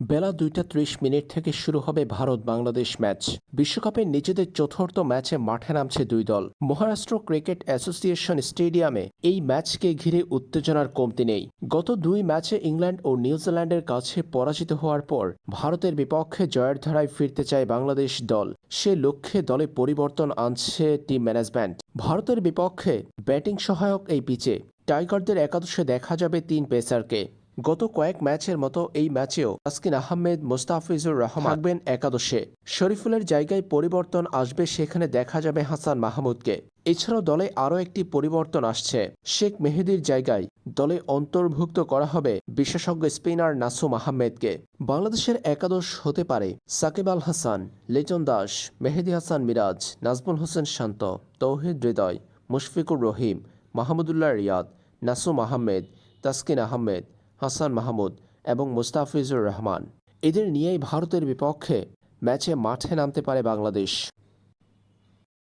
বেলা দুইটা ত্রিশ মিনিট থেকে শুরু হবে ভারত বাংলাদেশ ম্যাচ। বিশ্বকাপের নিজেদের চতুর্থ ম্যাচে মাঠে নামছে দুই দল। মহারাষ্ট্র ক্রিকেট অ্যাসোসিয়েশন স্টেডিয়ামে এই ম্যাচকে ঘিরে উত্তেজনার কমতি নেই। গত দুই ম্যাচে ইংল্যান্ড ও নিউজিল্যান্ডের কাছে পরাজিত হওয়ার পর ভারতের বিপক্ষে জয়ের ধারায় ফিরতে চায় বাংলাদেশ দল। সে লক্ষ্যে দলে পরিবর্তন আনছে টিম ম্যানেজমেন্ট। ভারতের বিপক্ষে ব্যাটিং সহায়ক এই পিচে। টাইগারদের একাদশে দেখা যাবে তিন পেসারকে। গত কয়েক ম্যাচের মতো এই ম্যাচেও তাসকিন আহমেদ, মোস্তাফিজুর রহমান থাকবেন একাদশে। শরীফুলের জায়গায় পরিবর্তন আসবে সেখানে দেখা যাবে হাসান মাহমুদকে। এছাড়াও দলে আরও একটি পরিবর্তন আসছে। শেখ মেহেদির জায়গায় দলে অন্তর্ভুক্ত করা হবে বিশেষজ্ঞ স্পিনার নাসুম আহমেদকে। বাংলাদেশের একাদশ হতে পারে সাকিব আল হাসান লিটন দাস, মেহেদি হাসান মিরাজ, নাজমুল হোসেন শান্ত, তৌহিদ হৃদয়, মুশফিকুর রহিম, মাহমুদুল্লাহ রিয়াদ, নাসুম আহমেদ, তাসকিন আহমেদ হাসান মাহমুদ এবং মুস্তাফিজুর রহমান। এদের নিয়েই ভারতের বিপক্ষে ম্যাচে মাঠে নামতে পারে বাংলাদেশ।